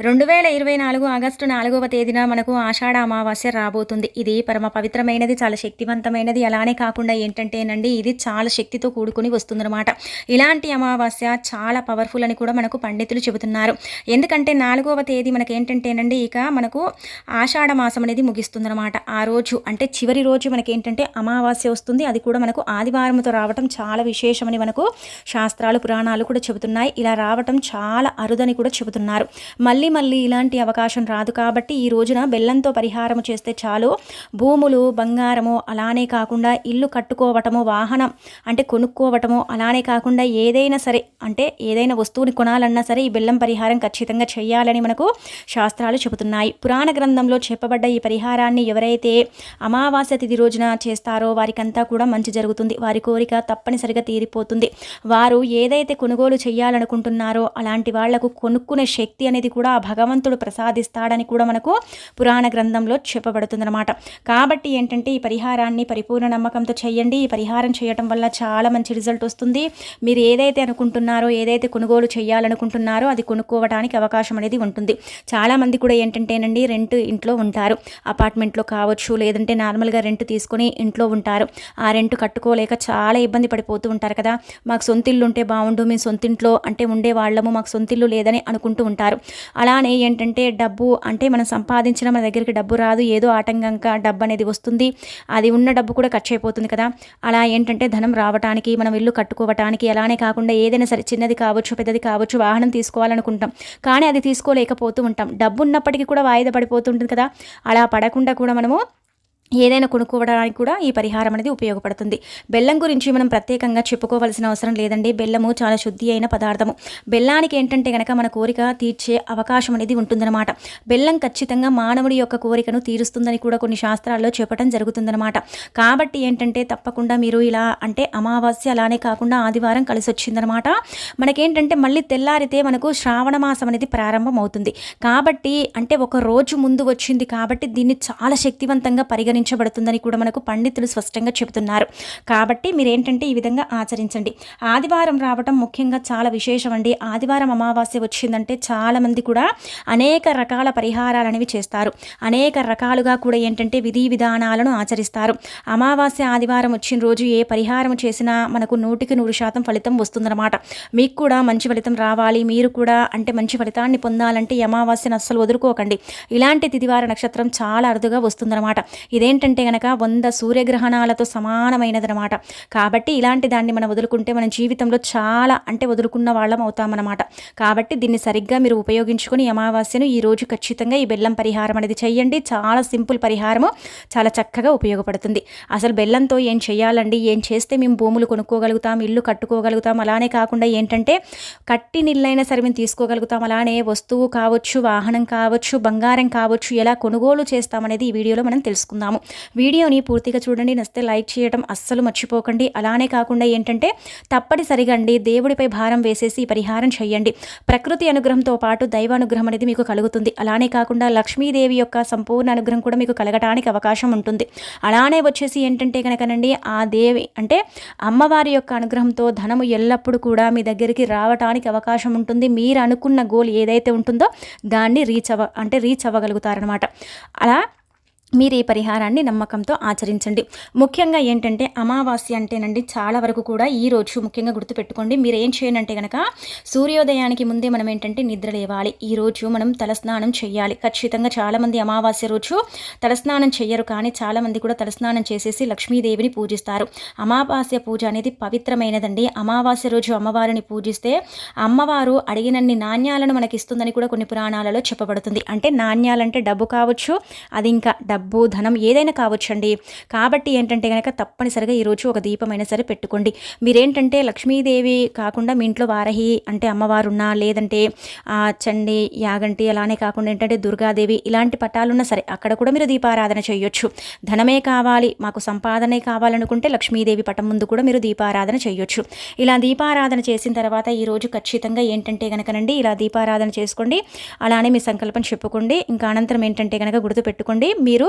రెండు వేల ఇరవై నాలుగు ఆగస్టు నాలుగవ తేదీన మనకు ఆషాఢ అమావాస్య రాబోతుంది. ఇది పరమ పవిత్రమైనది చాలా శక్తివంతమైనది. అలానే కాకుండా ఏంటంటేనండి ఇది చాలా శక్తితో కూడుకుని వస్తుందన్నమాట. ఇలాంటి అమావాస్య చాలా పవర్ఫుల్ అని కూడా మనకు పండితులు చెబుతున్నారు. ఎందుకంటే నాలుగవ తేదీ మనకి ఏంటంటేనండి ఇక మనకు ఆషాఢ మాసం అనేది ముగిస్తుందన్నమాట. ఆ రోజు అంటే చివరి రోజు మనకి ఏంటంటే అమావాస్య వస్తుంది. అది కూడా మనకు ఆదివారంతో రావటం చాలా విశేషమని మనకు శాస్త్రాలు పురాణాలు కూడా చెబుతున్నాయి. ఇలా రావటం చాలా అరుదని కూడా చెబుతున్నారు. మళ్ళీ మళ్ళీ మళ్ళీ ఇలాంటి అవకాశం రాదు కాబట్టి ఈ రోజున బెల్లంతో పరిహారం చేస్తే చాలు. భూములు బంగారము అలానే కాకుండా ఇల్లు కట్టుకోవటము వాహనం అంటే కొనుక్కోవటము అలానే కాకుండా ఏదైనా సరే అంటే ఏదైనా వస్తువుని కొనాలన్నా సరే ఈ బెల్లం పరిహారం ఖచ్చితంగా చేయాలని మనకు శాస్త్రాలు చెబుతున్నాయి. పురాణ గ్రంథంలో చెప్పబడ్డ ఈ పరిహారాన్ని ఎవరైతే అమావాస్య తిథి రోజున చేస్తారో వారికంతా కూడా మంచి జరుగుతుంది. వారి కోరిక తప్పనిసరిగా తీరిపోతుంది. వారు ఏదైతే కొనుగోలు చేయాలనుకుంటున్నారో అలాంటి వాళ్ళకు కొనుక్కునే శక్తి అనేది కూడా ఆ భగవంతుడు ప్రసాదిస్తాడని కూడా మనకు పురాణ గ్రంథంలో చెప్పబడుతుందన్నమాట. కాబట్టి ఏంటంటే ఈ పరిహారాన్ని పరిపూర్ణ నమ్మకంతో చేయండి. ఈ పరిహారం చేయటం వల్ల చాలా మంచి రిజల్ట్ వస్తుంది. మీరు ఏదైతే అనుకుంటున్నారో ఏదైతే కొనుగోలు చేయాలనుకుంటున్నారో అది కొనుక్కోవడానికి అవకాశం అనేది ఉంటుంది. చాలామంది కూడా ఏంటంటేనండి రెంట్ ఇంట్లో ఉంటారు. అపార్ట్మెంట్లో కావచ్చు లేదంటే నార్మల్గా రెంట్ తీసుకొని ఇంట్లో ఉంటారు. ఆ రెంట్ కట్టుకోలేక చాలా ఇబ్బంది పడిపోతూ ఉంటారు కదా. మాకు సొంతిల్లు ఉంటే బాగుండు మేము సొంతింట్లో అంటే ఉండే వాళ్ళము మాకు సొంతిల్లు లేదని అనుకుంటూ ఉంటారు. అలానే ఏంటంటే డబ్బు అంటే మనం సంపాదించిన మన దగ్గరికి డబ్బు రాదు ఏదో ఆటంకంగా డబ్బు అనేది వస్తుంది. అది ఉన్న డబ్బు కూడా ఖర్చు అయిపోతుంది కదా. అలా ఏంటంటే ధనం రావడానికి మనం ఇల్లు కట్టుకోవటానికి అలానే కాకుండా ఏదైనా సరే చిన్నది కావచ్చు పెద్దది కావచ్చు వాహనం తీసుకోవాలనుకుంటాం. కానీ అది తీసుకోలేకపోతూ ఉంటాం. డబ్బు ఉన్నప్పటికీ కూడా వాయిదా పడిపోతుంటుంది కదా. అలా పడకుండా కూడా మనము ఏదైనా కొనుక్కోవడానికి కూడా ఈ పరిహారం అనేది ఉపయోగపడుతుంది. బెల్లం గురించి మనం ప్రత్యేకంగా చెప్పుకోవాల్సిన అవసరం లేదండి. బెల్లము చాలా శుద్ధి అయిన పదార్థము. బెల్లానికి ఏంటంటే కనుక మన కోరిక తీర్చే అవకాశం అనేది ఉంటుందన్నమాట. బెల్లం ఖచ్చితంగా మానవుడి యొక్క కోరికను తీరుస్తుందని కూడా కొన్ని శాస్త్రాల్లో చెప్పడం జరుగుతుందన్నమాట. కాబట్టి ఏంటంటే తప్పకుండా మీరు ఇలా అంటే అమావాస్య అలానే కాకుండా ఆదివారం కలిసి వచ్చిందనమాట మనకేంటంటే మళ్ళీ తెల్లారితే మనకు శ్రావణ మాసం అనేది ప్రారంభం అవుతుంది కాబట్టి అంటే ఒక రోజు ముందు వచ్చింది కాబట్టి దీన్ని చాలా శక్తివంతంగా పరిగణించి ఆచరించబడుతుందని కూడా మనకు పండితులు స్పష్టంగా చెబుతున్నారు. కాబట్టి మీరేంటంటే ఈ విధంగా ఆచరించండి. ఆదివారం రావటం ముఖ్యంగా చాలా విశేషం అండి ఆదివారం అమావాస్య వచ్చిందంటే చాలామంది కూడా అనేక రకాల పరిహారాలు అనేవి చేస్తారు. అనేక రకాలుగా కూడా ఏంటంటే విధి విధానాలను ఆచరిస్తారు. అమావాస్య ఆదివారం వచ్చిన రోజు ఏ పరిహారం చేసినా మనకు నూటికి నూరు శాతం ఫలితం వస్తుందన్నమాట. మీకు కూడా మంచి ఫలితం రావాలి. మీరు కూడా అంటే మంచి ఫలితాన్ని పొందాలంటే అమావాస్యను అస్సలు వదులుకోకండి. ఇలాంటి తిదివార నక్షత్రం చాలా అరుదుగా వస్తుందన్నమాట. ఇదే ఏంటంటే గనక వంద సూర్యగ్రహణాలతో సమానమైనదనమాట కాబట్టి ఇలాంటి దాన్ని మనం వదులుకుంటే మన జీవితంలో చాలా అంటే వదులుకున్న వాళ్ళం అవుతామన్నమాట. కాబట్టి దీన్ని సరిగ్గా మీరు ఉపయోగించుకొని అమావాస్యను ఈరోజు ఖచ్చితంగా ఈ బెల్లం పరిహారం అనేది చేయండి చాలా సింపుల్ పరిహారము. చాలా చక్కగా ఉపయోగపడుతుంది. అసలు బెల్లంతో ఏం చేయాలండి ఏం చేస్తే మేము భూములు కొనుక్కోగలుగుతాం? ఇల్లు కట్టుకోగలుగుతాం? అలానే కాకుండా ఏంటంటే కట్టి నీళ్ళైనా సరే మేము తీసుకోగలుగుతాం. అలానే వస్తువు కావచ్చు వాహనం కావచ్చు బంగారం కావచ్చు ఎలా కొనుగోలు చేస్తామనేది ఈ వీడియోలో మనం తెలుసుకుందాము. వీడియోని పూర్తిగా చూడండి నస్తే లైక్ చేయడం అస్సలు మర్చిపోకండి. అలానే కాకుండా ఏంటంటే తప్పనిసరిగా అండి దేవుడిపై భారం వేసేసి పరిహారం చేయండి. ప్రకృతి అనుగ్రహంతో పాటు దైవ అనుగ్రహం అనేది మీకు కలుగుతుంది. అలానే కాకుండా లక్ష్మీదేవి యొక్క సంపూర్ణ అనుగ్రహం కూడా మీకు కలగటానికి అవకాశం ఉంటుంది. అలానే వచ్చేసి ఏంటంటే కనుకనండి ఆ దేవి అంటే అమ్మవారి యొక్క అనుగ్రహంతో ధనము ఎల్లప్పుడూ కూడా మీ దగ్గరికి రావటానికి అవకాశం ఉంటుంది. మీరు అనుకున్న గోల్ ఏదైతే ఉంటుందో దాన్ని రీచ్ అవ్వ అంటే రీచ్ అవ్వగలుగుతారనమాట అలా మీరు ఈ పరిహారాన్ని నమ్మకంతో ఆచరించండి. ముఖ్యంగా ఏంటంటే అమావాస్య అంటేనండి చాలా వరకు కూడా ఈ రోజు ముఖ్యంగా గుర్తుపెట్టుకోండి. మీరు ఏం చేయనంటే కనుక సూర్యోదయానికి ముందే మనం ఏంటంటే నిద్ర లేవాలి. ఈ రోజు మనం తలస్నానం చేయాలి. ఖచ్చితంగా చాలామంది అమావాస్య రోజు తలస్నానం చేయరు. కానీ చాలామంది కూడా తలస్నానం చేసేసి లక్ష్మీదేవిని పూజిస్తారు. అమావాస్య పూజ అనేది పవిత్రమైనదండి. అమావాస్య రోజు అమ్మవారిని పూజిస్తే అమ్మవారు అడిగినన్ని నాణ్యాలను మనకి ఇస్తుందని కూడా కొన్ని పురాణాలలో చెప్పబడుతుంది. అంటే నాణ్యాలంటే డబ్బు కావచ్చు అది ఇంకా డబ్బు డబ్బు ధనం ఏదైనా కావచ్చండి. కాబట్టి ఏంటంటే కనుక తప్పనిసరిగా ఈరోజు ఒక దీపమైనా సరే పెట్టుకోండి. మీరేంటంటే లక్ష్మీదేవి కాకుండా మీ ఇంట్లో వారహి అంటే అమ్మవారు ఉన్నా లేదంటే చండి యాగంటి అలానే కాకుండా ఏంటంటే దుర్గాదేవి ఇలాంటి పట్టాలున్నా సరే అక్కడ కూడా మీరు దీపారాధన చేయొచ్చు. ధనమే కావాలి మాకు సంపాదనే కావాలనుకుంటే లక్ష్మీదేవి పటం ముందు కూడా మీరు దీపారాధన చేయొచ్చు. ఇలా దీపారాధన చేసిన తర్వాత ఈరోజు ఖచ్చితంగా ఏంటంటే కనుకనండి ఇలా దీపారాధన చేసుకోండి. అలానే మీ సంకల్పం చెప్పుకోండి. ఇంకా అనంతరం ఏంటంటే కనుక గుర్తుపెట్టుకోండి. మీరు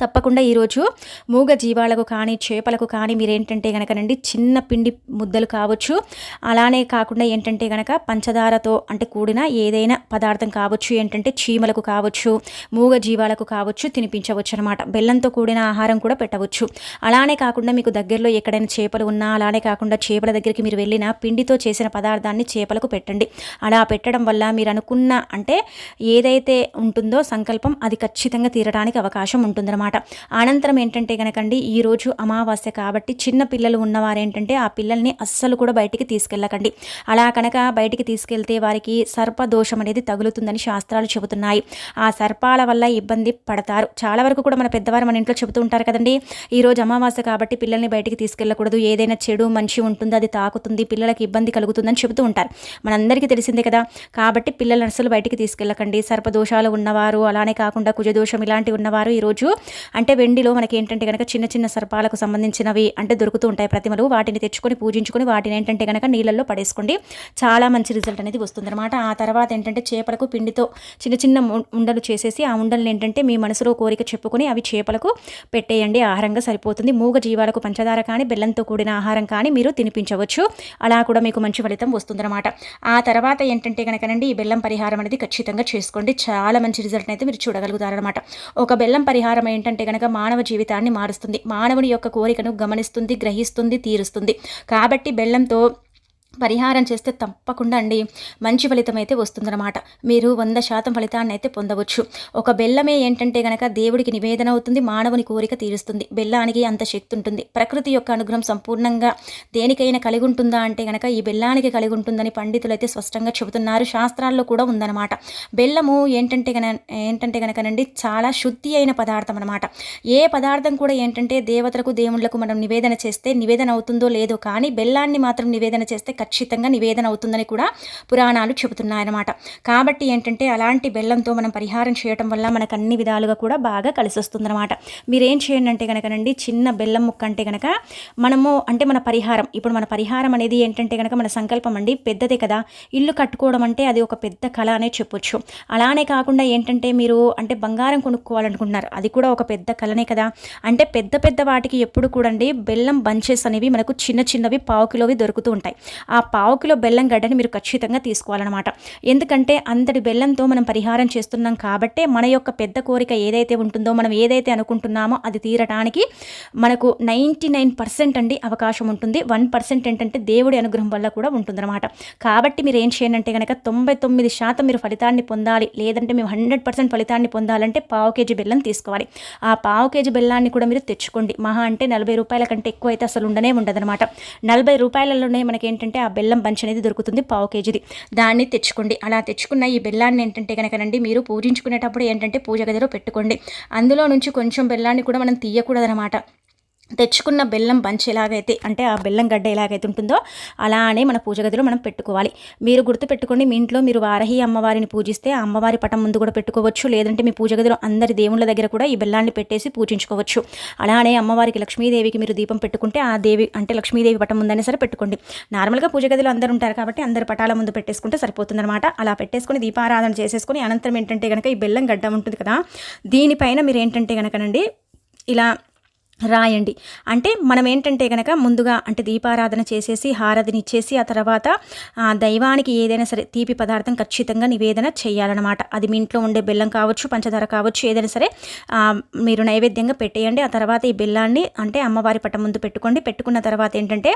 తప్పకుండా ఈరోజు మూగ జీవాలకు కానీ చేపలకు కానీ మీరు ఏంటంటే కనుకనండి చిన్న పిండి ముద్దలు కావచ్చు. అలానే కాకుండా ఏంటంటే కనుక పంచదారతో అంటే కూడిన ఏదైనా పదార్థం కావచ్చు ఏంటంటే చీమలకు కావచ్చు మూగ జీవాలకు కావచ్చు తినిపించవచ్చు అనమాట బెల్లంతో కూడిన ఆహారం కూడా పెట్టవచ్చు. అలానే కాకుండా మీకు దగ్గరలో ఎక్కడైనా చేపలు ఉన్నా అలానే కాకుండా చేపల దగ్గరికి మీరు వెళ్ళిన పిండితో చేసిన పదార్థాన్ని చేపలకు పెట్టండి. అలా పెట్టడం వల్ల మీరు అనుకున్న అంటే ఏదైతే ఉంటుందో సంకల్పం అది ఖచ్చితంగా తీరడానికి అవకాశం ఉంటుందన్నమాట. అనమాట అనంతరం ఏంటంటే కనుకండి ఈరోజు అమావాస్య కాబట్టి చిన్న పిల్లలు ఉన్నవారు ఏంటంటే ఆ పిల్లల్ని అస్సలు కూడా బయటికి తీసుకెళ్ళకండి. అలా కనుక బయటికి తీసుకెళ్తే వారికి సర్పదోషం అనేది తగులుతుందని శాస్త్రాలు చెబుతున్నాయి. ఆ సర్పాల వల్ల ఇబ్బంది పడతారు. చాలా వరకు కూడా మన పెద్దవారు మన ఇంట్లో చెబుతూ ఉంటారు కదండి ఈరోజు అమావాస్య కాబట్టి పిల్లల్ని బయటికి తీసుకెళ్ళకూడదు. ఏదైనా చెడు మంచి ఉంటుంది అది తాకుతుంది పిల్లలకి ఇబ్బంది కలుగుతుందని చెబుతూ ఉంటారు. మనందరికీ తెలిసిందే కదా కాబట్టి పిల్లలు అసలు బయటికి తీసుకెళ్ళకండి. సర్పదోషాలు ఉన్నవారు అలానే కాకుండా కుజదోషం ఇలాంటివి ఉన్నవారు ఈరోజు అంటే వెండిలో మనకి ఏంటంటే కనుక చిన్న చిన్న సర్పాలకు సంబంధించినవి అంటే దొరుకుతూ ఉంటాయి ప్రతిమలు. వాటిని తెచ్చుకొని పూజించుకొని వాటిని ఏంటంటే కనుక నీళ్ళల్లో పడేసుకోండి. చాలా మంచి రిజల్ట్ అనేది వస్తుందన్నమాట. ఆ తర్వాత ఏంటంటే చేపలకు పిండితో చిన్న చిన్న ఉండలు చేసేసి ఆ ఉండలు ఏంటంటే మీ మనసులో కోరిక చెప్పుకొని అవి చేపలకు పెట్టేయండి. ఆహారంగా సరిపోతుంది. మూగ జీవాలకు పంచదార కానీ బెల్లంతో కూడిన ఆహారం కానీ మీరు తినిపించవచ్చు. అలా కూడా మీకు మంచి ఫలితం వస్తుందన్నమాట. ఆ తర్వాత ఏంటంటే కనుకనండి ఈ బెల్లం పరిహారం అనేది ఖచ్చితంగా చేసుకోండి. చాలా మంచి రిజల్ట్ అయితే మీరు చూడగలుగుతారనమాట ఒక బెల్లం పరిహారం ఏంటంటే కనుక మానవ జీవితాన్ని మారుస్తుంది. మానవుని యొక్క కోరికను గమనిస్తుంది గ్రహిస్తుంది తీరుస్తుంది. కాబట్టి బెల్లంతో పరిహారం చేస్తే తప్పకుండా అండి. మంచి ఫలితం అయితే వస్తుందన్నమాట. మీరు వంద శాతం ఫలితాన్ని అయితే పొందవచ్చు. ఒక బెల్లమే ఏంటంటే గనక దేవుడికి నివేదన అవుతుంది మానవుని కోరిక తీరుస్తుంది. బెల్లానికి అంత శక్తి ఉంటుంది. ప్రకృతి యొక్క అనుగ్రహం సంపూర్ణంగా దేనికైనా కలిగి ఉంటుందా అంటే గనక ఈ బెల్లానికి కలిగి ఉంటుందని పండితులు అయితే స్పష్టంగా చెబుతున్నారు. శాస్త్రాల్లో కూడా ఉందన్నమాట. బెల్లము ఏంటంటే గన ఏంటంటే గనకనండి చాలా శుద్ధి అయిన పదార్థం అనమాట ఏ పదార్థం కూడా ఏంటంటే దేవతలకు దేవుళ్ళకు మనం నివేదన చేస్తే నివేదన అవుతుందో లేదో కానీ బెల్లాన్ని మాత్రం నివేదన చేస్తే ఖచ్చితంగా నివేదన అవుతుందని కూడా పురాణాలు చెబుతున్నాయన్నమాట. కాబట్టి ఏంటంటే అలాంటి బెల్లంతో మనం పరిహారం చేయటం వల్ల మనకు అన్ని విధాలుగా కూడా బాగా కలిసి వస్తుందన్నమాట మీరేం చేయండి అంటే కనుకనండి చిన్న బెల్లం ముక్క అంటే కనుక మనము అంటే మన పరిహారం. ఇప్పుడు మన పరిహారం అనేది ఏంటంటే కనుక మన సంకల్పం అండి పెద్దదే కదా. ఇల్లు కట్టుకోవడం అంటే అది ఒక పెద్ద కళ అనే చెప్పొచ్చు. అలానే కాకుండా ఏంటంటే మీరు అంటే బంగారం కొనుక్కోవాలనుకుంటున్నారు. అది కూడా ఒక పెద్ద కళనే కదా. అంటే పెద్ద పెద్ద వాటికి ఎప్పుడు కూడండి బెల్లం బంచెస్ అనేవి మనకు చిన్న చిన్నవి పావు కిలోవి దొరుకుతూ ఉంటాయి. ఆ పావు కిలో బెల్లం గడ్డని మీరు ఖచ్చితంగా తీసుకోవాలన్నమాట. ఎందుకంటే అంతటి బెల్లంతో మనం పరిహారం చేస్తున్నాం కాబట్టే మన యొక్క పెద్ద కోరిక ఏదైతే ఉంటుందో మనం ఏదైతే అనుకుంటున్నామో అది తీరటానికి మనకు నైంటీ నైన్ పర్సెంట్ అండి అవకాశం ఉంటుంది. వన్ పర్సెంట్ ఏంటంటే దేవుడి అనుగ్రహం వల్ల కూడా ఉంటుందన్నమాట. కాబట్టి మీరు ఏం చేయనంటే కనుక తొంభై తొమ్మిది శాతం మీరు ఫలితాన్ని పొందాలి. లేదంటే మేము హండ్రెడ్ పర్సెంట్ ఫలితాన్ని పొందాలంటే పావు కేజీ బెల్లం తీసుకోవాలి. ఆ పావు కేజీ బెల్లాన్ని కూడా మీరు తెచ్చుకోండి. మహా అంటే నలభై రూపాయల కంటే ఎక్కువ అయితే అసలు ఉండనే ఉండదన్నమాట. నలభై రూపాయలలోనే మనకి ఏంటంటే ఆ బెల్లం బంచ్ అనేది దొరుకుతుంది పావు కేజీది. దాన్ని తెచ్చుకోండి. అలా తెచ్చుకున్న ఈ బెల్లాన్ని ఏంటంటే కనుకనండి మీరు పూజించుకునేటప్పుడు ఏంటంటే పూజ గదిలో పెట్టుకోండి. అందులో నుంచి కొంచెం బెల్లాన్ని కూడా మనం తీయకూడదనమాట తెచ్చుకున్న బెల్లం బంచ్ ఎలాగైతే అంటే ఆ బెల్లం గడ్డ ఎలాగైతే ఉంటుందో అలానే మన పూజ గదిలో మనం పెట్టుకోవాలి. మీరు గుర్తుపెట్టుకోండి మీ ఇంట్లో మీరు వారహి అమ్మవారిని పూజిస్తే ఆ అమ్మవారి పటం ముందు కూడా పెట్టుకోవచ్చు. లేదంటే మీ పూజ గదిలో అందరి దేవుళ్ళ దగ్గర కూడా ఈ బెల్లాన్ని పెట్టేసి పూజించుకోవచ్చు. అలానే అమ్మవారికి లక్ష్మీదేవికి మీరు దీపం పెట్టుకుంటే ఆ దేవి అంటే లక్ష్మీదేవి పటం ముందైనా సరే పెట్టుకోండి. నార్మల్గా పూజ గదిలో అందరు ఉంటారు కాబట్టి అందరి పటాల ముందు పెట్టేసుకుంటే సరిపోతుందన్నమాట. అలా పెట్టేసుకొని దీపారాధన చేసేసుకొని అనంతరం ఏంటంటే కనుక ఈ బెల్లం గడ్డ ఉంటుంది కదా దీనిపైన మీరు ఏంటంటే కనుకనండి ఇలా రాయండి. అంటే మనం ఏంటంటే కనుక ముందుగా అంటే దీపారాధన చేసేసి హారతిని ఇచ్చేసి ఆ తర్వాత దైవానికి ఏదైనా సరే తీపి పదార్థం ఖచ్చితంగా నివేదన చేయాలన్నమాట. అది మీ ఇంట్లో ఉండే బెల్లం కావచ్చు పంచదార కావచ్చు ఏదైనా సరే మీరు నైవేద్యంగా పెట్టేయండి. ఆ తర్వాత ఈ బెల్లాన్ని అంటే అమ్మవారి పట్ట ముందు పెట్టుకోండి. పెట్టుకున్న తర్వాత ఏంటంటే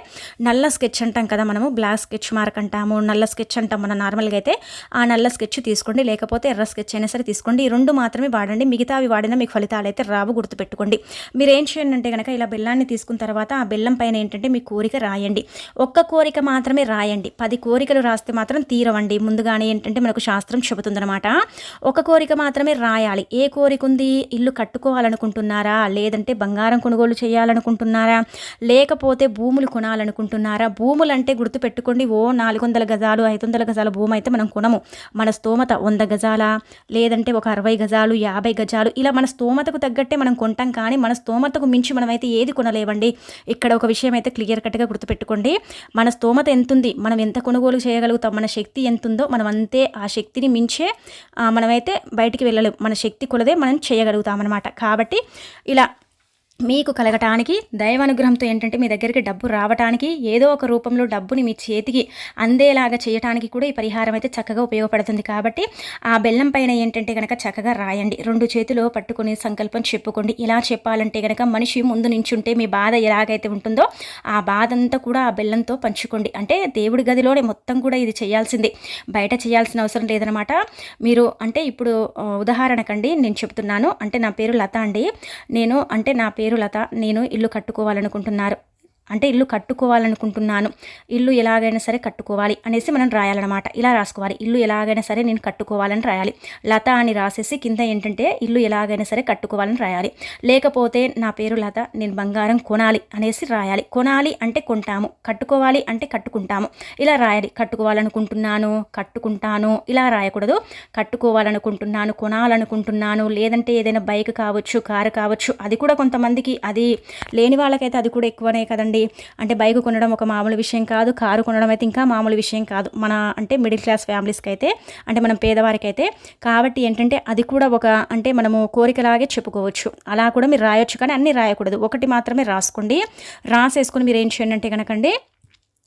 నల్ల స్కెచ్ అంటాం కదా మనము బ్లాక్ స్కెచ్ మార్క్ అంటాము నల్ల స్కెచ్ అంటాం మన నార్మల్గా అయితే ఆ నల్ల స్కెచ్ తీసుకోండి. లేకపోతే ఎర్ర స్కెచ్ అయినా సరే తీసుకోండి. ఈ రెండు మాత్రమే వాడండి. మిగతావి వాడినా మీకు ఫలితాలు అయితే రావు గుర్తుపెట్టుకోండి. మీరు ఏం చేయండి అంటే కనుక ఇలా బెల్లాన్ని తీసుకున్న తర్వాత ఆ బెల్లం పైన ఏంటంటే మీ కోరిక రాయండి. ఒక్క కోరిక మాత్రమే రాయండి. పది కోరికలు రాస్తే మాత్రం తీరవండి. ముందుగానే ఏంటంటే మనకు శాస్త్రం చెబుతుందనమాట ఒక కోరిక మాత్రమే రాయాలి. ఏ కోరిక ఉంది? ఇల్లు కట్టుకోవాలనుకుంటున్నారా? లేదంటే బంగారం కొనుగోలు చేయాలనుకుంటున్నారా? లేకపోతే భూములు కొనాలనుకుంటున్నారా? భూములు అంటే గుర్తుపెట్టుకోండి. ఓ నాలుగు వందల గజాలు ఐదు వందల గజాల భూమి అయితే మనం కొనము. మన స్తోమత వంద గజాల? లేదంటే ఒక అరవై గజాలు యాభై గజాలు? ఇలా మన స్తోమతకు తగ్గట్టే మనం కొంటాం కానీ మన స్తోమతకు మించి మించి మనమైతే ఏది కొనలేవండి. ఇక్కడ ఒక విషయం అయితే క్లియర్ కట్గా గుర్తుపెట్టుకోండి. మన స్తోమత ఎంత ఉంది మనం ఎంత కొనుగోలు చేయగలుగుతాం మన శక్తి ఎంతుందో మనం అంతే ఆ శక్తిని మించే మనమైతే బయటికి వెళ్ళలేము మన శక్తి కొలదే మనం చేయగలుగుతాం అనమాట కాబట్టి ఇలా మీకు కలగటానికి దైవానుగ్రహంతో ఏంటంటే మీ దగ్గరికి డబ్బు రావటానికి ఏదో ఒక రూపంలో డబ్బుని మీ చేతికి అందేలాగా చేయటానికి కూడా ఈ పరిహారం అయితే చక్కగా ఉపయోగపడుతుంది. కాబట్టి ఆ బెల్లం పైన ఏంటంటే కనుక చక్కగా రాయండి. రెండు చేతిలో పట్టుకుని సంకల్పం చెప్పుకోండి. ఇలా చెప్పాలంటే కనుక మనిషి ముందు నించుంటే మీ బాధ ఎలాగైతే ఉంటుందో ఆ బాధ అంతా కూడా ఆ బెల్లంతో పంచుకోండి. అంటే దేవుడి గదిలోనే మొత్తం కూడా ఇది చేయాల్సింది. బయట చేయాల్సిన అవసరం లేదనమాట. మీరు అంటే ఇప్పుడు ఉదాహరణకండి నేను చెప్తున్నాను. అంటే నా పేరు లత అండి. నేను అంటే నా పేరు లత నేను ఇల్లు కట్టుకోవాలనుకుంటున్నారు. అంటే ఇల్లు కట్టుకోవాలనుకుంటున్నాను. ఇల్లు ఎలాగైనా సరే కట్టుకోవాలి అనేసి మనం రాయాలన్నమాట. ఇలా రాసుకోవాలి. ఇల్లు ఎలాగైనా సరే నేను కట్టుకోవాలని రాయాలి. లత అని రాసేసి కింద ఏంటంటే ఇల్లు ఎలాగైనా సరే కట్టుకోవాలని రాయాలి. లేకపోతే నా పేరు లత నేను బంగారం కొనాలి అనేసి రాయాలి. కొనాలి అంటే కొంటాము. కట్టుకోవాలి అంటే కట్టుకుంటాము. ఇలా రాయాలి. కట్టుకోవాలనుకుంటున్నాను కట్టుకుంటాను. ఇలా రాయకూడదు. కట్టుకోవాలనుకుంటున్నాను కొనాలనుకుంటున్నాను. లేదంటే ఏదైనా బైక్ కావచ్చు కారు కావచ్చు. అది కూడా కొంతమందికి అది లేని వాళ్ళకైతే అది కూడా ఎక్కువనే కదండి. అంటే బైక్ కొనడం ఒక మామూలు విషయం కాదు కారు కొనడం అయితే ఇంకా మామూలు విషయం కాదు. మన అంటే మిడిల్ క్లాస్ ఫ్యామిలీస్కి అయితే అంటే మనం పేదవారికి అయితే కాబట్టి ఏంటంటే అది కూడా ఒక అంటే మనము కోరికలాగే చెప్పుకోవచ్చు. అలా కూడా మీరు రాయొచ్చు కానీ అన్నీ రాయకూడదు. ఒకటి మాత్రమే రాసుకోండి. రాసేసుకొని మీరు ఏం చేయండి అంటే కనుకండి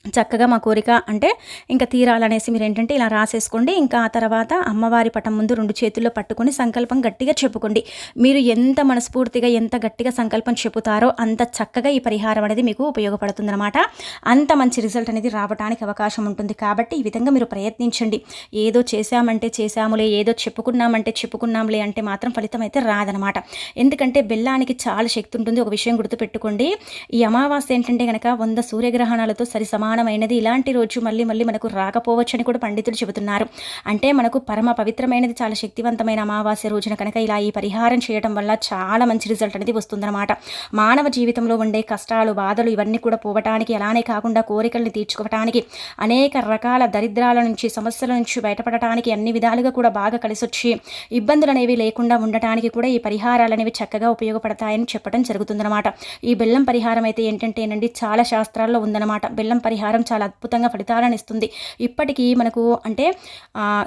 చక్కగా మా కోరిక అంటే ఇంకా తీరాలనేసి మీరు ఏంటంటే ఇలా రాసేసుకోండి. ఇంకా ఆ తర్వాత అమ్మవారి పటం ముందు రెండు చేతుల్లో పట్టుకొని సంకల్పం గట్టిగా చెప్పుకోండి. మీరు ఎంత మనస్ఫూర్తిగా ఎంత గట్టిగా సంకల్పం చెప్పుతారో అంత చక్కగా ఈ పరిహారం అనేది మీకు ఉపయోగపడుతుందన్నమాట. అంత మంచి రిజల్ట్ అనేది రావడానికి అవకాశం ఉంటుంది. కాబట్టి ఈ విధంగా మీరు ప్రయత్నించండి. ఏదో చేశామంటే చేశాములే ఏదో చెప్పుకున్నామంటే చెప్పుకున్నాంలే అంటే మాత్రం ఫలితం అయితే రాదనమాట ఎందుకంటే బెల్లానికి చాలా శక్తి ఉంటుంది. ఒక విషయం గుర్తుపెట్టుకోండి. ఈ అమావాస్య ఏంటంటే కనుక వంద సూర్యగ్రహణాలతో సరి సమానమైనది ఇలాంటి రోజు మళ్ళీ మళ్ళీ మనకు రాకపోవచ్చని కూడా పండితులు చెబుతున్నారు. అంటే మనకు పరమ పవిత్రమైనది చాలా శక్తివంతమైన అమావాస్య రోజున కనుక ఇలా ఈ పరిహారం చేయడం వల్ల చాలా మంచి రిజల్ట్ అనేది వస్తుందన్నమాట. మానవ జీవితంలో ఉండే కష్టాలు బాధలు ఇవన్నీ కూడా పోవటానికి అలానే కాకుండా కోరికల్ని తీర్చుకోవటానికి అనేక రకాల దరిద్రాల నుంచి సమస్యల నుంచి బయటపడటానికి అన్ని విధాలుగా కూడా బాగా కలిసొచ్చి ఇబ్బందులు అనేవి లేకుండా ఉండటానికి కూడా ఈ పరిహారాలు అనేవి చక్కగా ఉపయోగపడతాయని చెప్పడం జరుగుతుందన్నమాట. ఈ బెల్లం పరిహారం అయితే ఏంటంటేనండి చాలా శాస్త్రాల్లో ఉందన్నమాట. బెల్లం పరిహారం పరిహారం చాలా అద్భుతంగా ఫలితాలను ఇస్తుంది. ఇప్పటికీ మనకు అంటే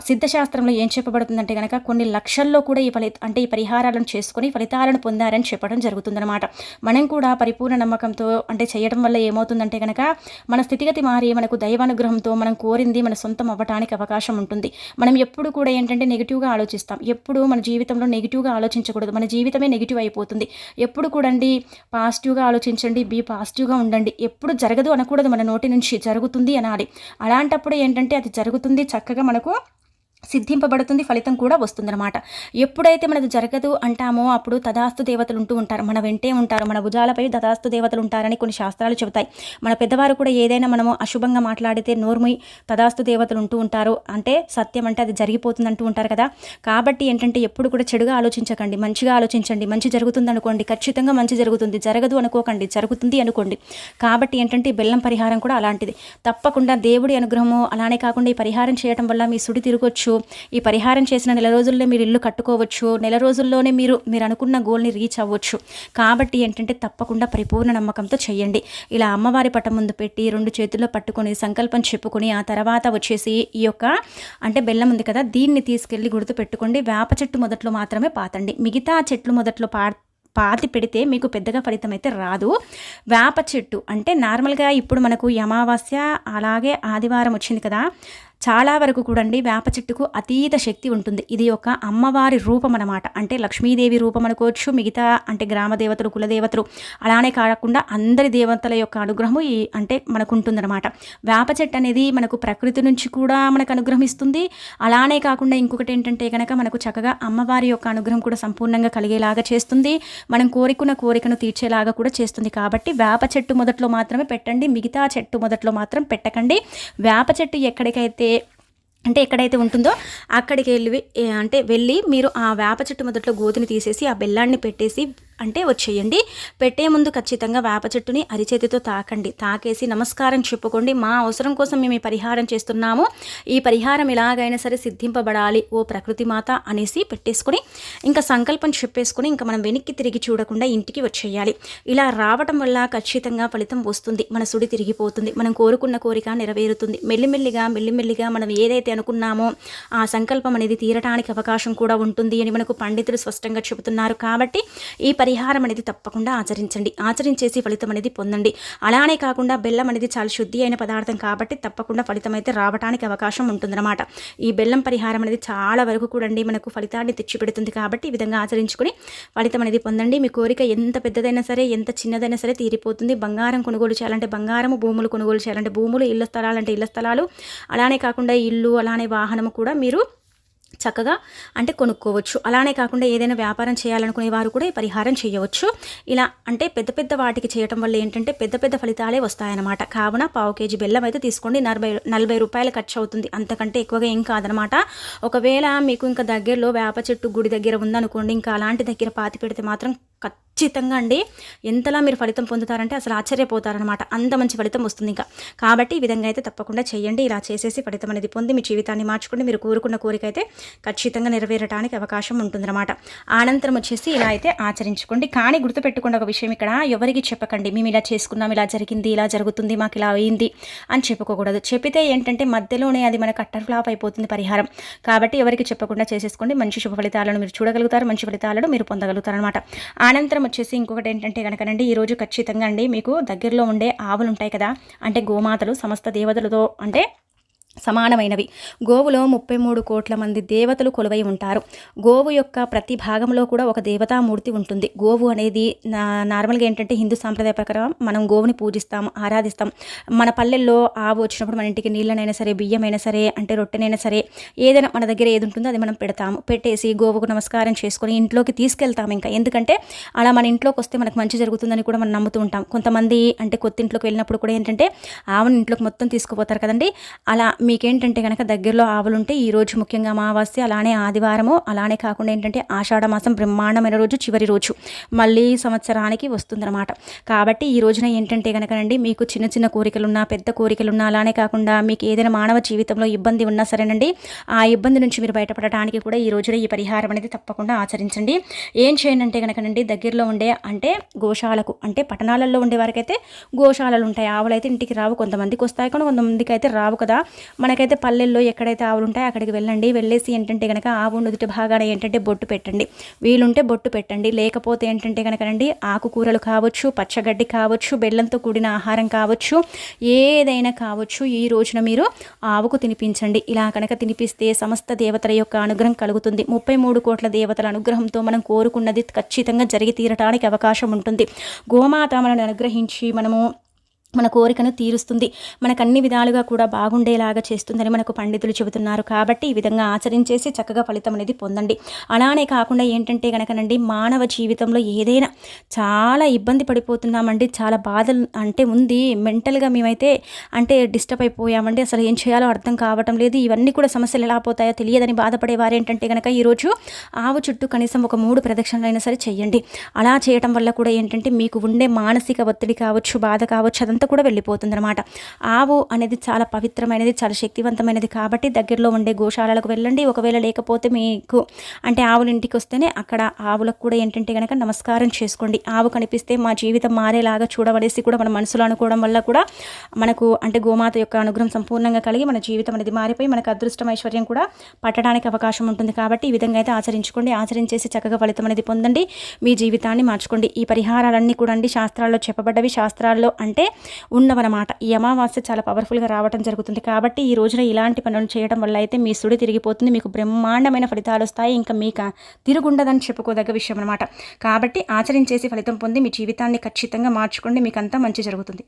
సిద్ధశాస్త్రంలో ఏం చెప్పబడుతుందంటే కనుక కొన్ని లక్షల్లో కూడా ఈ ఫలిత అంటే ఈ పరిహారాలను చేసుకొని ఫలితాలను పొందారని చెప్పడం జరుగుతుందన్నమాట. మనం కూడా పరిపూర్ణ నమ్మకంతో అంటే చేయడం వల్ల ఏమవుతుందంటే కనుక మన స్థితిగతి మారి మనకు దైవానుగ్రహంతో మనం కోరింది మన సొంతం అవ్వటానికి అవకాశం ఉంటుంది. మనం ఎప్పుడు కూడా ఏంటంటే నెగిటివ్గా ఆలోచిస్తాం. ఎప్పుడు మన జీవితంలో నెగిటివ్గా ఆలోచించకూడదు. మన జీవితమే నెగిటివ్ అయిపోతుంది. ఎప్పుడు కూడండి పాజిటివ్గా ఆలోచించండి బీ పాజిటివ్గా ఉండండి. ఎప్పుడు జరగదు అనకూడదు మన నోటి నుంచి. జరుగుతుంది అనాలి. అలాంటప్పుడు ఏంటంటే అది జరుగుతుంది చక్కగా మనకు సిద్ధింపబడుతుంది ఫలితం కూడా వస్తుందన్నమాట. ఎప్పుడైతే మనది జరగదు అంటామో అప్పుడు తదాస్తు దేవతలు ఉంటూ ఉంటారు. మన వెంటే ఉంటారు. మన భుజాలపై తదాస్తు దేవతలు ఉంటారని కొన్ని శాస్త్రాలు చెబుతాయి. మన పెద్దవారు కూడా ఏదైనా మనము అశుభంగా మాట్లాడితే నోర్ముయి తదాస్తు దేవతలు ఉంటూ ఉంటారు. అంటే సత్యం అంటే అది జరిగిపోతుంది అంటూ ఉంటారు కదా. కాబట్టి ఏంటంటే ఎప్పుడు కూడా చెడుగా ఆలోచించకండి. మంచిగా ఆలోచించండి. మంచి జరుగుతుంది అనుకోండి. ఖచ్చితంగా మంచి జరుగుతుంది. జరగదు అనుకోకండి. జరుగుతుంది అనుకోండి. కాబట్టి ఏంటంటే బెల్లం పరిహారం కూడా అలాంటిది. తప్పకుండా దేవుడి అనుగ్రహము అలానే కాకుండా ఈ పరిహారం చేయడం వల్ల మీ సుడి తిరగొచ్చు. ఈ పరిహారం చేసిన నెల రోజుల్లో మీరు ఇల్లు కట్టుకోవచ్చు. నెల రోజుల్లోనే మీరు మీరు అనుకున్న గోల్ని రీచ్ అవ్వచ్చు. కాబట్టి ఏంటంటే తప్పకుండా పరిపూర్ణ నమ్మకంతో చేయండి. ఇలా అమ్మవారి పటం ముందు పెట్టి రెండు చేతుల్లో పట్టుకొని సంకల్పం చెప్పుకొని ఆ తర్వాత వచ్చేసి ఈ యొక్క అంటే బెల్లం ఉంది కదా దీన్ని తీసుకెళ్ళి గుర్తు పెట్టుకోండి. వేప చెట్టు మొదట్లో మాత్రమే పాతండి. మిగతా చెట్లు మొదట్లో పా పాతి పెడితే మీకు పెద్దగా ఫలితం అయితే రాదు. వేప చెట్టు అంటే నార్మల్గా ఇప్పుడు మనకు అమావాస్య అలాగే ఆదివారం వచ్చింది కదా. చాలా వరకు కూడండి వేప చెట్టుకు అతీత శక్తి ఉంటుంది. ఇది ఒక అమ్మవారి రూపం అనమాట అంటే లక్ష్మీదేవి రూపం అనుకోవచ్చు మిగతా అంటే గ్రామ దేవతలు కులదేవతలు అలానే కాకుండా అందరి దేవతల యొక్క అనుగ్రహము ఈ అంటే మనకు ఉంటుందన్నమాట వేప చెట్టు అనేది మనకు ప్రకృతి నుంచి కూడా మనకు అనుగ్రహం ఇస్తుంది అలానే కాకుండా ఇంకొకటి ఏంటంటే కనుక మనకు చక్కగా అమ్మవారి యొక్క అనుగ్రహం కూడా సంపూర్ణంగా కలిగేలాగా చేస్తుంది. మనం కోరికున్న కోరికను తీర్చేలాగా కూడా చేస్తుంది. కాబట్టి వేప చెట్టు మొదట్లో మాత్రమే పెట్టండి మిగతా చెట్టు మొదట్లో మాత్రం పెట్టకండి. వేప చెట్టు ఎక్కడికైతే అంటే ఎక్కడైతే ఉంటుందో అక్కడికి వెళ్ళి అంటే వెళ్ళి మీరు ఆ వేప చెట్టు మొదట్లో గోతిని తీసేసి ఆ బెల్లాన్ని పెట్టేసి అంటే వచ్చేయండి. పెట్టే ముందు ఖచ్చితంగా వేప చెట్టుని అరిచేతితో తాకండి. తాకేసి నమస్కారం చెప్పుకోండి. మా అవసరం కోసం మేము ఈ పరిహారం చేస్తున్నాము. ఈ పరిహారం ఎలాగైనా సరే సిద్ధింపబడాలి. ఓ ప్రకృతి మాత అనేసి పెట్టేసుకొని ఇంకా సంకల్పం చెప్పేసుకొని ఇంకా మనం వెనక్కి తిరిగి చూడకుండా ఇంటికి వచ్చేయాలి. ఇలా రావటం వల్ల ఖచ్చితంగా ఫలితం వస్తుంది. మన సుడి తిరిగిపోతుంది. మనం కోరుకున్న కోరిక నెరవేరుతుంది. మెల్లిమెల్లిగా మెల్లిమెల్లిగా మనం ఏదైతే అనుకున్నామో ఆ సంకల్పం అనేది తీరటానికి అవకాశం కూడా ఉంటుంది అని మనకు పండితులు స్పష్టంగా చెబుతున్నారు. కాబట్టి ఈ పరిహారం అనేది తప్పకుండా ఆచరించండి. ఆచరించేసి ఫలితం అనేది పొందండి. అలానే కాకుండా బెల్లం అనేది చాలా శుద్ధి అయిన పదార్థం కాబట్టి తప్పకుండా ఫలితం అయితే రావడానికి అవకాశం ఉంటుందన్నమాట. ఈ బెల్లం పరిహారం అనేది చాలా వరకు కూడా అండి మనకు ఫలితాన్ని తెచ్చిపెడుతుంది కాబట్టి ఈ విధంగా ఆచరించుకుని ఫలితం అనేది పొందండి. మీ కోరిక ఎంత పెద్దదైనా సరే ఎంత చిన్నదైనా సరే తీరిపోతుంది. బంగారం కొనుగోలు చేయాలంటే బంగారము భూములు కొనుగోలు చేయాలంటే భూములు ఇళ్ళ స్థలాలంటే ఇళ్ళ స్థలాలు. అలానే కాకుండా ఇల్లు అలానే వాహనము కూడా మీరు చక్కగా అంటే కొనుక్కోవచ్చు. అలానే కాకుండా ఏదైనా వ్యాపారం చేయాలనుకునే వారు కూడా ఈ పరిహారం చేయవచ్చు. ఇలా అంటే పెద్ద పెద్ద వాటికి చేయటం వల్ల ఏంటంటే పెద్ద పెద్ద ఫలితాలే వస్తాయన్నమాట. కావున పావు కేజీ బెల్లం అయితే తీసుకోండి. నలభై నలభై రూపాయలు ఖర్చు అవుతుంది. అంతకంటే ఎక్కువగా ఏం కాదనమాట ఒకవేళ మీకు ఇంకా దగ్గరలో వేప చెట్టు గుడి దగ్గర ఉందనుకోండి ఇంకా అలాంటి దగ్గర పాతి పెడితే మాత్రం ఖచ్చితంగా అండి. ఎంతలా మీరు ఫలితం పొందుతారంటే అసలు ఆశ్చర్యపోతారనమాట అంత మంచి ఫలితం వస్తుంది ఇంకా. కాబట్టి ఈ విధంగా అయితే తప్పకుండా చేయండి. ఇలా చేసేసి ఫలితం అనేది పొంది మీ జీవితాన్ని మార్చుకుని మీరు కోరుకున్న కోరిక అయితే ఖచ్చితంగా నెరవేరడానికి అవకాశం ఉంటుందన్నమాట. అనంతరం వచ్చేసి ఇలా అయితే ఆచరించుకోండి. కానీ గుర్తుపెట్టుకున్న ఒక విషయం ఇక్కడ. ఎవరికి చెప్పకండి. మేము ఇలా చేసుకున్నాం ఇలా జరిగింది ఇలా జరుగుతుంది మాకు ఇలా అయింది అని చెప్పుకోకూడదు చెప్పితే ఏంటంటే మధ్యలోనే అది మనకు కట్టర్ ఫ్లాప్ అయిపోతుంది పరిహారం. కాబట్టి ఎవరికి చెప్పకుండా చేసేసుకోండి. మంచి శుభ ఫలితాలను మీరు చూడగలుగుతారు. మంచి ఫలితాలను మీరు పొందగలుగుతారు అనమాట అనంతరం వచ్చేసి ఇంకొకటి ఏంటంటే కనుకనండి ఈరోజు ఖచ్చితంగా అండి మీకు దగ్గరలో ఉండే ఆవులు ఉంటాయి కదా అంటే గోమాతలు సమస్త దేవతలతో అంటే సమానమైనవి. గోవులో ముప్పై మూడు కోట్ల మంది దేవతలు కొలువై ఉంటారు. గోవు యొక్క ప్రతి భాగంలో కూడా ఒక దేవతామూర్తి ఉంటుంది. గోవు అనేది నార్మల్గా ఏంటంటే హిందూ సాంప్రదాయ ప్రకారం మనం గోవుని పూజిస్తాం ఆరాధిస్తాం. మన పల్లెల్లో ఆవు వచ్చినప్పుడు మన ఇంటికి నీళ్ళనైనా సరే బియ్యమైనా సరే అంటే రొట్టెనైనా సరే ఏదైనా మన దగ్గర ఏది ఉంటుందో అది మనం పెడతాము. పెట్టేసి గోవుకు నమస్కారం చేసుకొని ఇంట్లోకి తీసుకెళ్తాం ఇంకా. ఎందుకంటే అలా మన ఇంట్లోకి వస్తే మనకు మంచి జరుగుతుందని కూడా మనం నమ్ముతూ ఉంటాం. కొంతమంది అంటే కొత్త ఇంట్లోకి వెళ్ళినప్పుడు కూడా ఏంటంటే ఆవుని ఇంట్లోకి మొత్తం తీసుకుపోతారు కదండి. అలా మీకేంటంటే కనుక దగ్గరలో ఆవులు ఉంటే ఈరోజు ముఖ్యంగా అమావాస్య అలానే ఆదివారము అలానే కాకుండా ఏంటంటే ఆషాఢ మాసం బ్రహ్మాండమైన రోజు చివరి రోజు మళ్ళీ సంవత్సరానికి వస్తుందన్నమాట. కాబట్టి ఈ రోజున ఏంటంటే కనుకనండి మీకు చిన్న చిన్న కోరికలున్నా పెద్ద కోరికలున్నా అలానే కాకుండా మీకు ఏదైనా మానవ జీవితంలో ఇబ్బంది ఉన్నా సరేనండి ఆ ఇబ్బంది నుంచి మీరు బయటపడటానికి కూడా ఈ రోజున ఈ పరిహారం అనేది తప్పకుండా ఆచరించండి. ఏం చేయనంటే కనుకనండి దగ్గరలో ఉండే అంటే గోశాలకు అంటే పట్టణాలలో ఉండే వారికైతే గోశాలలు ఉంటాయి ఆవులైతే ఇంటికి రావు కొంతమందికి వస్తాయి కానీ కొంతమందికి అయితే రావు కదా. మనకైతే పల్లెల్లో ఎక్కడైతే ఆవులు ఉంటాయో అక్కడికి వెళ్ళండి. వెళ్ళేసి ఏంటంటే కనుక ఆవు నుదుటి భాగాన ఏంటంటే బొట్టు పెట్టండి. వీలుంటే బొట్టు పెట్టండి. లేకపోతే ఏంటంటే కనుకనండి ఆకుకూరలు కావచ్చు పచ్చగడ్డి కావచ్చు బెల్లంతో కూడిన ఆహారం కావచ్చు ఏదైనా కావచ్చు ఈ రోజున మీరు ఆవుకు తినిపించండి. ఇలా కనుక తినిపిస్తే సమస్త దేవతల యొక్క అనుగ్రహం కలుగుతుంది. ముప్పై మూడు కోట్ల దేవతల అనుగ్రహంతో మనం కోరుకున్నది ఖచ్చితంగా జరిగి తీరటానికి అవకాశం ఉంటుంది. గోమాత మనల్ని అనుగ్రహించి మనము మన కోరికను తీరుస్తుంది. మనకు అన్ని విధాలుగా కూడా బాగుండేలాగా చేస్తుందని మనకు పండితులు చెబుతున్నారు. కాబట్టి ఈ విధంగా ఆచరించేసి చక్కగా ఫలితం అనేది పొందండి. అలానే కాకుండా ఏంటంటే కనుకనండి మానవ జీవితంలో ఏదైనా చాలా ఇబ్బంది పడిపోతున్నామండి. చాలా బాధలు అంటే ఉంది. మెంటల్గా మేమైతే అంటే డిస్టర్బ్ అయిపోయామండి. అసలు ఏం చేయాలో అర్థం కావటం లేదు. ఇవన్నీ కూడా సమస్యలు ఎలా పోతాయో తెలియదని బాధపడే వారేంటంటే కనుక ఈరోజు ఆవు చుట్టూ కనీసం ఒక మూడు ప్రదక్షిణలైనా సరే చేయండి. అలా చేయటం వల్ల కూడా ఏంటంటే మీకు ఉండే మానసిక ఒత్తిడి కావచ్చు బాధ కావచ్చు అదంతా అంతా కూడా వెళ్ళిపోతుంది అనమాట ఆవు అనేది చాలా పవిత్రమైనది చాలా శక్తివంతమైనది కాబట్టి దగ్గరలో ఉండే గోశాలలకు వెళ్ళండి. ఒకవేళ లేకపోతే మీకు అంటే ఆవులు ఇంటికి వస్తేనే అక్కడ ఆవులకు కూడా ఏంటంటే కనుక నమస్కారం చేసుకోండి. ఆవు కనిపిస్తే మా జీవితం మారేలాగా చూడవలసి కూడా మన మనసులో అనుకోవడం వల్ల కూడా మనకు అంటే గోమాత యొక్క అనుగ్రహం సంపూర్ణంగా కలిగి మన జీవితం అనేది మారిపోయి మనకు అదృష్టం ఐశ్వర్యం కూడా పట్టడానికి అవకాశం ఉంటుంది కాబట్టి ఈ విధంగా అయితే ఆచరించుకోండి. ఆచరించేసి చక్కగా ఫలితం అనేది పొందండి. మీ జీవితాన్ని మార్చుకోండి. ఈ పరిహారాలన్నీ కూడా అండి. శాస్త్రాల్లో చెప్పబడ్డవి. శాస్త్రాల్లో అంటే ఉన్నవన్నమాట. ఈ అమావాస్య చాలా పవర్ఫుల్గా రావడం జరుగుతుంది. కాబట్టి ఈ రోజున ఇలాంటి పనులు చేయడం వల్ల అయితే మీ సుడి తిరిగిపోతుంది మీకు బ్రహ్మాండమైన ఫలితాలు వస్తాయి ఇంకా మీకు తిరుగుండదని చెప్పుకోదగ్గ విషయం అనమాట కాబట్టి ఆచరించేసి ఫలితం పొంది మీ జీవితాన్ని ఖచ్చితంగా మార్చుకోండి మీకు మంచి జరుగుతుంది.